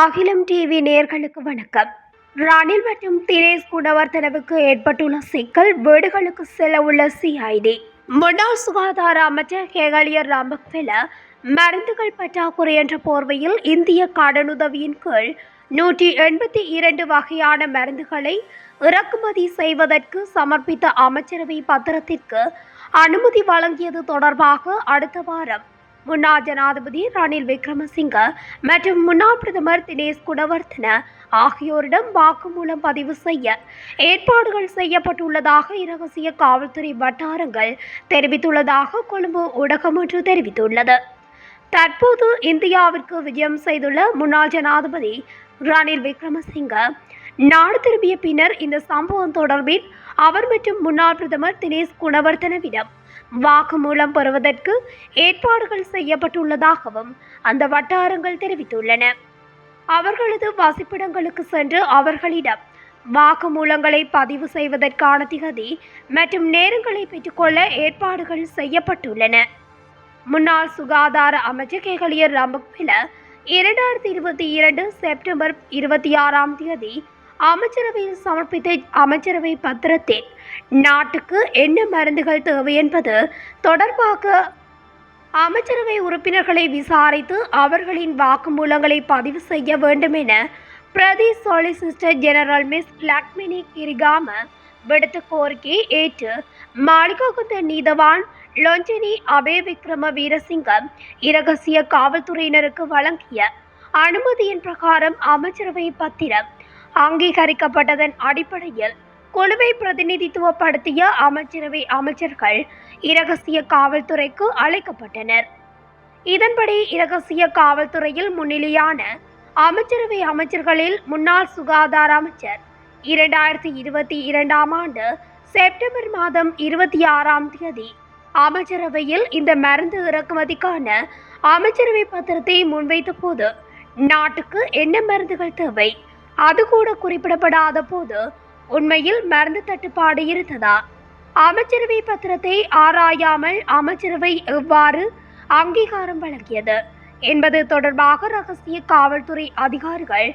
அகிலம் டிவி நேர்களுக்கு வணக்கம். ரணில் மற்றும் தினேஷ் குணவர்த்தனவுக்கு ஏற்பட்டுள்ள சிக்கல் வீடுகளுக்கு செல்ல உள்ள சிஐடி. முன்னாள் சுகாதார அமைச்சர் கேகலியர் ராமக்வெல மருந்துகள் பற்றாக்குறை என்ற போர்வையில் இந்திய கடனுதவியின் கீழ் நூற்றி எண்பத்தி இரண்டு வகையான மருந்துகளை இறக்குமதி செய்வதற்கு சமர்ப்பித்த அமைச்சரவை பத்திரத்திற்கு அனுமதி வழங்கியது தொடர்பாக அடுத்த வாரம் முன்னாள் ஜனாதிபதி ரணில் விக்ரமசிங்க மற்றும் முன்னாள் பிரதமர் தினேஷ் குணவர்த்தன ஆகியோரிடம் வாக்குமூலம் பதிவு செய்ய ஏற்பாடுகள் செய்யப்பட்டுள்ளதாக இரகசிய காவல்துறை வட்டாரங்கள் தெரிவித்துள்ளதாக கொழும்பு ஊடகம் ஒன்று தெரிவித்துள்ளது. தற்போது இந்தியாவிற்கு விஜயம் செய்துள்ள முன்னாள் ஜனாதிபதி ரணில் விக்ரமசிங்க நாடு திரும்பிய பின்னர் இந்த சம்பவம் தொடர்பில் அவர் மற்றும் முன்னாள் பிரதமர் தினேஷ் குணவர்த்தனவிடம் வாக்குமூலம் பெறுவதற்கு ஏற்பாடுகள் செய்யப்பட்டுள்ளதாகவும் அந்த வட்டாரங்கள் தெரிவித்துள்ளன. அவர்களது வசிப்பிடங்களுக்கு சென்று அவர்களிடம் வாக்குமூலங்களை பதிவு செய்வதற்கான திகதி மற்றும் நேரங்களை பெற்றுக்கொள்ள ஏற்பாடுகள் செய்யப்பட்டுள்ளன. முன்னாள் சுகாதார அமைச்சர் கேகலியர் ரம்பக்பில இரண்டாயிரத்தி இருபத்தி இரண்டு செப்டம்பர் இருபத்தி ஆறாம் தேதி அமைச்சரவையில் சமர்ப்பித்த அமைச்சரவை பத்திரத்தில் நாட்டுக்கு என்ன மருந்துகள் தேவை என்பது தொடர்பாக அமைச்சரவை உறுப்பினர்களை விசாரித்து அவர்களின் வாக்குமூலங்களை பதிவு செய்ய வேண்டும் என பிரதி solicitor general miss Lakmini Kirigama விடுத்த கோரிக்கையை ஏற்று மாளிகாகுந்த நீதவான் லொஞ்சனி அபே விக்ரம வீரசிங்கம் இரகசிய காவல்துறையினருக்கு வழங்கிய அனுமதியின் பிரகாரம் அமைச்சரவை பத்திரம் அங்கீகரிக்கப்பட்டதன் அடிப்படையில் குழுவை பிரதிநிதித்துவப்படுத்திய அமைச்சரவை அமைச்சர்கள் இரகசிய காவல்துறைக்கு அழைக்கப்பட்டனர். இதன்படி இரகசிய காவல்துறையில் முன்னிலையான அமைச்சரவை அமைச்சர்களில் முன்னாள் சுகாதார அமைச்சர் இரண்டாயிரத்தி இருபத்தி இரண்டாம் ஆண்டு செப்டம்பர் மாதம் இருபத்தி ஆறாம் தேதி அமைச்சரவையில் இந்த மருந்து இறக்குமதிக்கான அமைச்சரவை பத்திரத்தை முன்வைத்த போது நாட்டுக்கு என்ன மருந்துகள் தேவை? அது கூட குறிப்பிடப்படாத போது உண்மையில் மருந்து தட்டுப்பாடு இருந்ததா? அமைச்சரவை பத்திரத்தை ஆராயாமல் அமைச்சரவை எவ்வாறு அங்கீகாரம் வழங்கியது என்பது தொடர்பாக ரகசிய காவல்துறை அதிகாரிகள்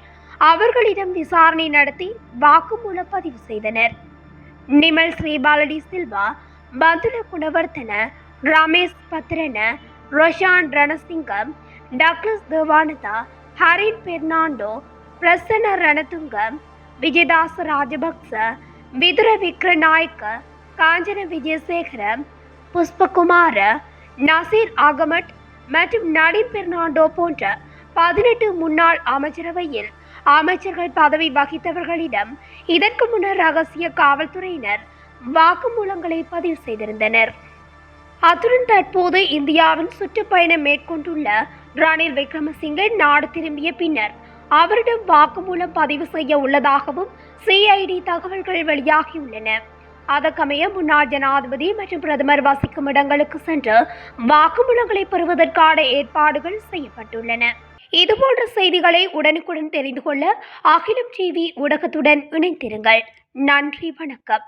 அவர்களிடம் விசாரணை நடத்தி வாக்குமூலம் பதிவு செய்தனர். நிமல் ஸ்ரீபாலடி சில்வா பந்துல குணவர்த்தன ரமேஷ் பத்ரன ரொஷான் ரணசிங்கம் டக்ளஸ் தேவானதா ஹரின் பெர்னாண்டோ பிரசன்ன ரணதுங்க விஜயதாச ராஜபக்ச விதுர விக்ரநாயக்க காஞ்சன விஜயசேகர புஷ்பகுமார நசீர் அகமட் மற்றும் நடின் பெர்னாண்டோ போன்ற பதினெட்டு முன்னாள் அமைச்சரவையில் அமைச்சர்கள் பதவி வகித்தவர்களிடம் இதற்கு முன்னர் ரகசிய காவல்துறையினர் வாக்குமூலங்களை பதிவு செய்திருந்தனர். அத்துடன் தற்போது இந்தியாவின் சுற்றுப்பயணம் மேற்கொண்டுள்ள ரணில் விக்ரமசிங்கே நாடு திரும்பிய பின்னர் அவரிடம் வாக்குமூலம் பதிவு செய்ய உள்ளதாகவும் சிஐடி தகவல்கள் வெளியாகியுள்ளன. அதற்கமைய முன்னாள் ஜனாதிபதி மற்றும் பிரதமர் வசிக்கும் இடங்களுக்கு சென்று வாக்குமூலங்களை பெறுவதற்கான ஏற்பாடுகள் செய்யப்பட்டுள்ளன. இதுபோன்ற செய்திகளை உடனுக்குடன் தெரிந்து கொள்ள அகிலம் டிவி ஊடகத்துடன் இணைந்திருங்கள். நன்றி வணக்கம்.